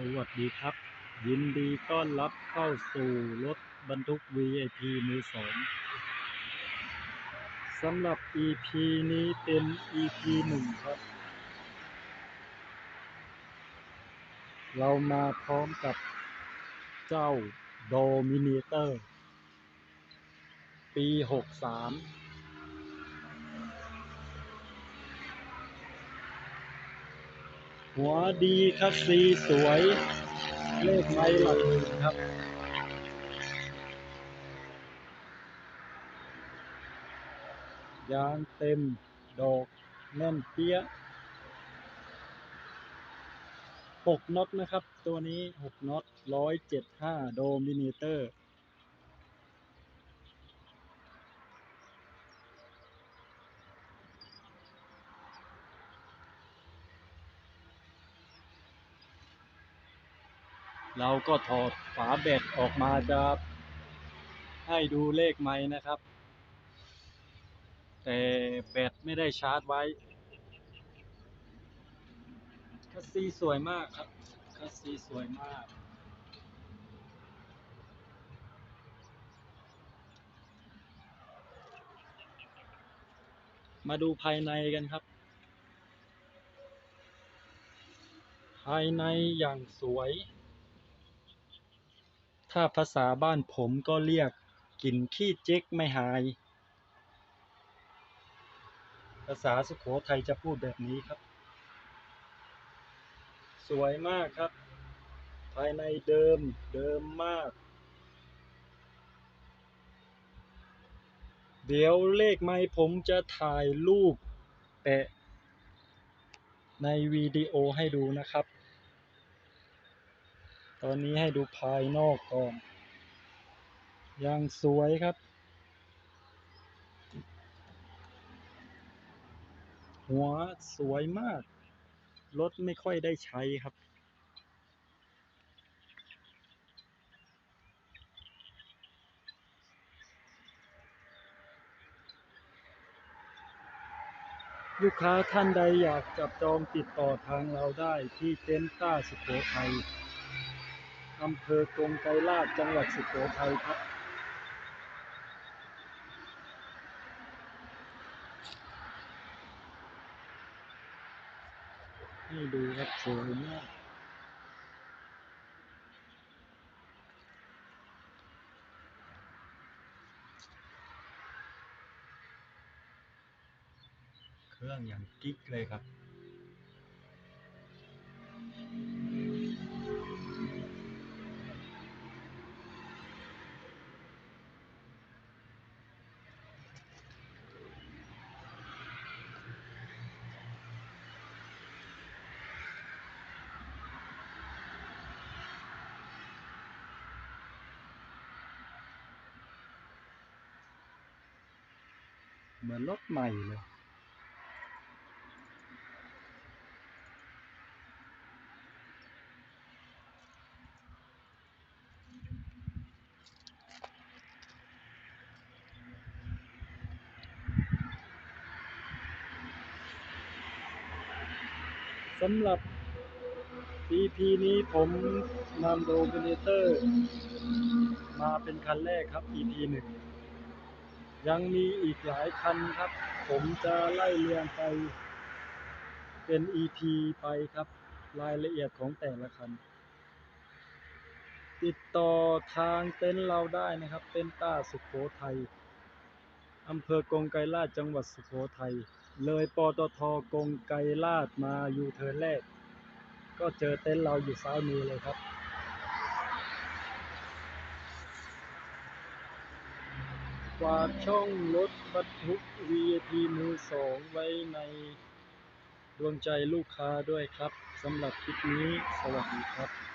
สวัสดีครับ ยินดีต้อนรับเข้าสู่รถบรรทุก VIP มือสองสำหรับ EP นี้เป็น EP หนึ่งครับ เรามาพร้อมกับเจ้า Dominator ปี 63 หัวดีคัสซีสวย เลขไม้หลักหมื่นครับยางเต็ม ดอกแน่นเปี้ยหกน็อตนะครับ ตัวนี้หกน็อตร้อยเจ็ดห้าโดมิเนเตอร์ เราก็ถอดฝาแบตออกมาจะให้ดูเลขไม้นะครับ แต่แบตไม่ได้ชาร์จไว้คัสซีสวยมากครับคัสซีสวยมาก มาดูภายในกันครับ ภายในอย่างสวย ถ้าภาษาบ้านผมก็เรียก กลิ่นขี้เจ๊กไม่หาย ภาษาสุโขทัยจะพูดแบบนี้ครับ สวยมากครับ ภายในเดิมเดิมมาก เดี๋ยวเลขไม่ผมจะถ่ายรูปแปะในวิดีโอให้ดูนะครับ ตอนนี้ให้ดูภายนอกก่อน ยังสวยครับ หัวสวยมาก รถไม่ค่อยได้ใช้ครับลูกค้าท่านใดอยากจับจองติดต่อทางเราได้ที่เต็นท์ต้าสุโขทัย อำเภอกรงไกรลาชจังหวัดสุโขทัยครับนี่ดูครับสวยมากเครื่องอย่างกิ๊กเลยครับ เหมือนรถใหม่เลย สำหรับ EP นี้ผมนำโดมิเนเตอร์ มาเป็นคันแรกครับ EP หนึ่ง ยังมีอีกหลายคันครับ ผมจะไล่เรียงไปเป็น EP ไปครับ รายละเอียดของแต่ละคัน ติดต่อทางเต็นท์เราได้นะครับ เต็นท์ต้าสุขโขทัยอำเภอกงไกรลาชจังหวัดสุโขทัย เลยปตทกงไกรลาชมายูเทิร์นแรก ก็เจอเต็นท์เราอยู่ซ้ายมือเลยครับ ฝากช่องรถบรรทุก VIP มือสองไว้ในดวงใจลูกค้าด้วยครับสำหรับคลิปนี้สวัสดีครับ